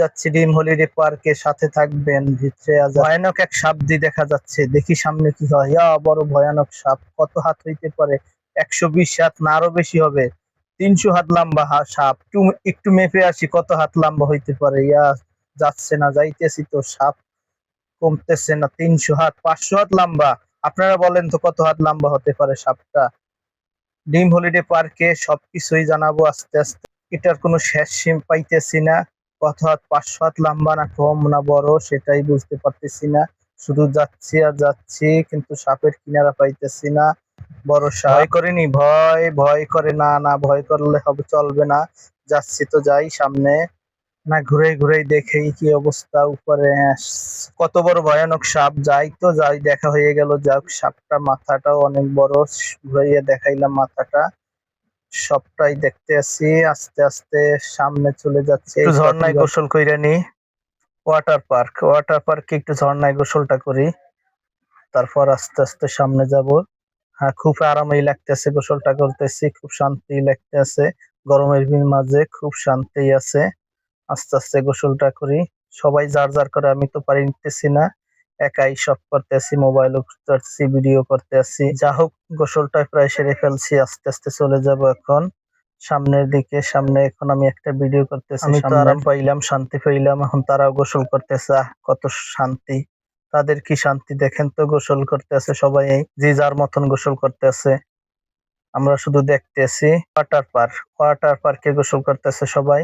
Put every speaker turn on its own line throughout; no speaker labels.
যাচ্ছি, ডিম হলিডে পার্কে সাথে থাকবেন, ভিতরে ভয়ানক এক সাপ দিয়ে দেখা যাচ্ছে, দেখি সামনে কি হয়। ইয়া, বড় ভয়ানক সাপ, কত হাত হইতে পারে? একশো বিশ হাত না আরও বেশি হবে। তিনশো হাত লম্বা সাপ একটু মেপে আসি কত হাত লম্বা হইতে পারে। ইয়া, যাচ্ছে না, যাইতেছি তো, সাপ কমতেছে না, তিনশো হাত, পাঁচশো হাত লম্বা। আপনারা বলেন তো কত হাত লম্বা হতে পারে সাপটা? ডিম হলিডে পার্কে সবকিছুই জানাব আস্তে আস্তে। এটার কোনো শেষ সীম পাইতেছি না। হাত পাঁচশো হাত লম্বা না কম না বড় সেটাই বুঝতে পারতেছি না। শুধু যাচ্ছি আর যাচ্ছি কিন্তু সাপের কিনারা পাইতেছি না। বড় ভয় করেনি ভয় ভয় করে না না ভয় করলে হবে চলবে না। যাচ্ছি তো যাই সামনে। না ঘুরে ঘুরে দেখেই কি অবস্থা উপরে কত বড় ভয়ানক সাপ। যাই তো যাই দেখা হয়ে গেল। যাক সাপটা মাথাটাও অনেক বড়। ঘুরাইয়া দেখাইলাম মাথাটা। সবটাই দেখতে আসি আস্তে আস্তে সামনে চলে যাচ্ছে। একটু ঝর্ণায় গোসল কইরা নি। ওয়াটার পার্ক ওয়াটার পার্কে একটু ঝর্ণায় গোসলটা করি। তারপর আস্তে আস্তে সামনে যাব। হ্যাঁ খুব আরামেই লাগতেছে গোসলটা করতেছি খুব শান্তি লাগতেছে। গরমের দিন মাঝে খুব শান্তি আছে। আস্তে আস্তে গোসলটা করি। সবাই যার যার করে আমি তো পারি নিতেছি না। একাই সব করতেছি মোবাইল করতেছি ভিডিও করতেছি। যা হোক গোসলটা প্রায় সেরে ফেলছি আস্তে আস্তে চলে যাব এখন। সামনের দিকে সামনে এখন আমি একটা ভিডিও করতেছি আমি তো আরাম পাইলাম শান্তি পাইলাম এখন তারাও গোসল করতেছে আহ, কত শান্তি। তাদের কি শান্তি? দেখেন তো গোসল করতেছে সবাই যে যার মতন গোসল করতেছে। আমরা শুধু দেখতেছি ওয়াটার পার্ক ওয়াটার পার্কে গোসল করতেছে সবাই।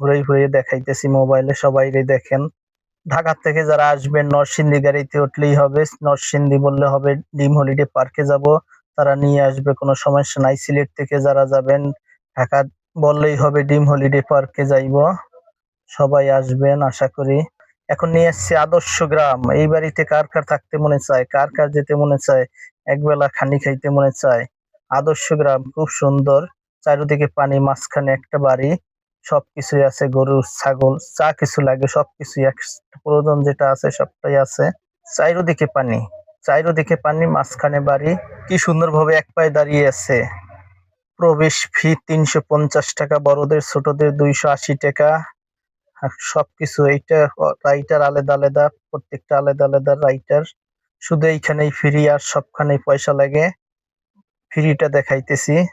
ঘুরে ঘুরে দেখাইতেছি মোবাইলে সবাই দেখেন। ঢাকা থেকে যারা আসবেন, নরসিংদী গাড়িতে উঠলেই হবে। নরসিংদী বললে হবে ডিম হলিডে পার্কে যাব। তারা নিয়ে আসবে, কোনো সমস্যা নাই। সিলেট থেকে যারা যাবেন, ঢাকা বললেই হবে ডিম হলিডে পার্কে যাইব। সবাই আসবেন, আশা করি। এখন নিয়ে এসছি আদর্শ গ্রাম। এই বাড়িতে কার কার থাকতে মনে চায়? কার কার যেতে মনে চায়? একবেলা খানি খাইতে মনে চায়? আদর্শ গ্রাম, খুব সুন্দর। চারিদিকে পানি, মাঝখানে একটা বাড়ি। সবকিছুই আছে, গরু, ছাগল, যা কিছু লাগে সবকিছুই এক- প্রয়োজন যেটা আছে সবটাই আছে। চারিদিকে পানি চারিদিকে পানি, মাঝখানে বাড়ি। কি সুন্দরভাবে এক পায়ে দাঁড়িয়ে আছে। প্রবেশ ফি তিনশো পঞ্চাশ টাকা, বড়দের, ছোটদের দুইশো আশি টাকা। সবকিছু এইটা রাইটার আলাদা আলাদা, প্রত্যেকটা আলাদা আলাদা রাইটার। শুধু এইখানেই ফ্রি আর সবখানেই পয়সা লাগে। ফ্রিটা দেখাইতেছি।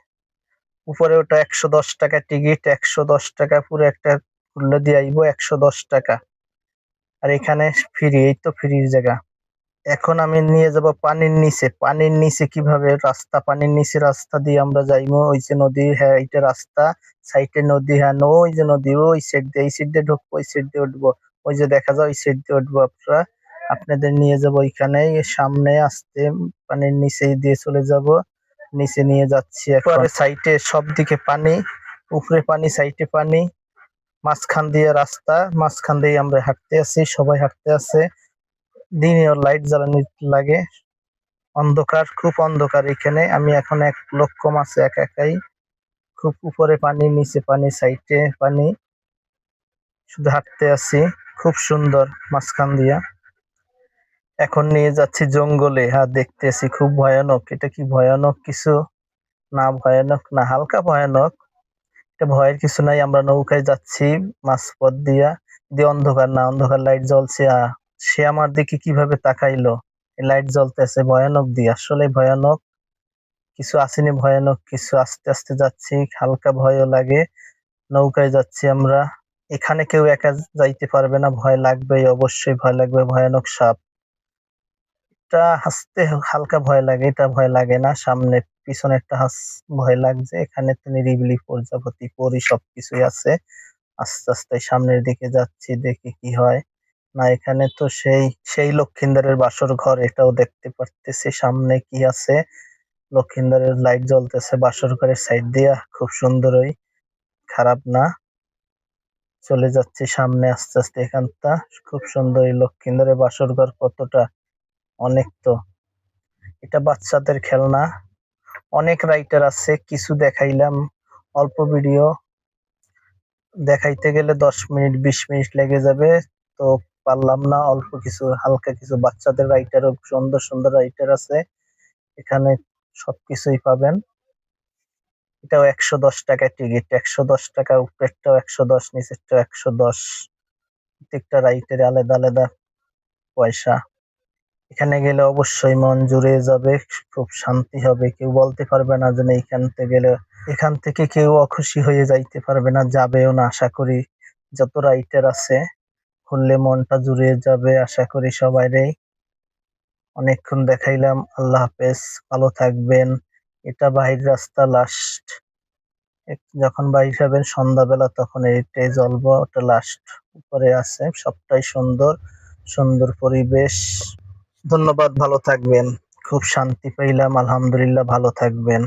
উপরে ওটা একশো দশ টাকা টিকিট, একশো দশ টাকা পুরো একটা খুললে দিয়ে আইবো একশো দশ টাকা। আর এখানে ফ্রি, এই তো ফ্রির জায়গা। এখন আমি নিয়ে যাব পানির নিচে। পানির নিচে কীভাবে? রাস্তা, পানির নিচে রাস্তা দিয়ে আমরা যাইবো ওই যে নদী হ্যাঁ এইটা রাস্তা। সাইডে নদী হ্যাঁ নো, ওই যে নদী, ওই সাইড দিয়ে, এই সাইড দিয়ে ঢুকবো, ওই সাইড দিয়ে উঠবো। ওই যে দেখা যায়, ওই সাইড দিয়ে উঠবো আপনারা আপনাদের নিয়ে যাব ওইখানে, সামনে আসতে পানির নিচে দিয়ে চলে যাব। নিচে নিয়ে যাচ্ছি। একবারে সাইডে সব দিকে পানি, উপরে পানি সাইডে পানি। মাঝখান দিয়ে রাস্তা, মাঝখান দিয়ে আমরা হাঁটতে আছি, সবাই হাঁটতে আছে। দিনে লাইট জ্বালানি লাগে। অন্ধকার, খুব অন্ধকার এখানে। আমি এখন এক লক্ষ মাসে একা একাই। খুব উপরে পানি, নিচে পানি সাইডে পানি। শুধু হাঁটতে আছি। খুব সুন্দর মাঝখান দিয়া। এখন নিয়ে যাচ্ছি জঙ্গলে। হ্যাঁ দেখতেছি খুব ভয়ানক। এটা কি ভয়ানক কিছু? না ভয়ানক না হালকা ভয়ানক। এটা ভয়ের কিছু নাই আমরা নৌকায় যাচ্ছি মাঝপথ দিয়া। দিয়ে অন্ধকার না অন্ধকার লাইট জ্বলছে। আহ, সে আমার দিকে কীভাবে তাকাইলো? লাইট জ্বলতেছে ভয়ানক দিয়ে। আসলে ভয়ানক। কিছু আসেনি ভয়ানক কিছু আস্তে আস্তে যাচ্ছি হালকা ভয়ও লাগে। নৌকায় যাচ্ছি আমরা। এখানে কেউ একা যাইতে পারবে না ভয় লাগবে অবশ্যই ভয় লাগবে ভয়ানক সাপ। এটা হাসতে হালকা ভয় লাগে, এটা ভয় লাগে না। সামনে পিছনে একটা হাস, ভয় লাগছে। এখানে তো নিরিবিলি প্রজাপতি, পরি সবকিছুই আছে। আস্তে আস্তে সামনের দিকে যাচ্ছি, দেখি কি হয়। না, এখানে তো সেই সেই লক্ষিন্দরের বাসর ঘর, এটাও দেখতে পারতেছি। সামনে কি আছে? লক্ষিন্দরের লাইট জ্বলতেছে বাসর ঘরের সাইড দিয়া। খুব সুন্দরই। খারাপ না। চলে যাচ্ছি সামনে আস্তে আস্তে এখানটা। খুব সুন্দর এই লক্ষিন্দরের বাসর ঘর কতটা অনেক তো। এটা বাচ্চাদের খেলনা। অনেক রাইটার আছে, কিছু দেখাইলাম, অল্প ভিডিও দেখাইতে গেলে দশ মিনিট, বিশ মিনিট লেগে যাবে। তো পারলাম না, অল্প কিছু, হালকা কিছু। বাচ্চাদের রাইটারও সুন্দর সুন্দর রাইটার আছে। এখানে সবকিছুই পাবেন। এটাও একশো দশ টাকা টিকিট একশো দশ টাকা উপরেরটাও একশো দশ, নিচেরটাও একশো দশ। প্রত্যেকটা রাইটের আলাদা আলাদা পয়সা। এখানে গেলে অবশ্যই মন জুড়ে যাবে, খুব শান্তি হবে। কেউ বলতে পারবে না যে এখান থেকে গেলে, এখান থেকে কেউ অখুশি হয়ে যাইতে পারবে না, যাবেও না আশা করি। যত রাইটার আছে, খুললে মনটা জুড়ে যাবে আশা করি সবাইরেই অনেকক্ষণ দেখাইলাম, আল্লাহ হাফেজ, ভালো থাকবেন। এটা বাহির রাস্তা লাস্ট যখন বাইর হবেন সন্ধ্যাবেলা তখন এইটাই জ্বলবো, ওটা লাস্ট উপরে আছে, সবটাই সুন্দর সুন্দর পরিবেশ। ধন্যবাদ ভালো থাকবেন। খুব শান্তি পাইলাম আলহামদুলিল্লাহ ভালো থাকবেন।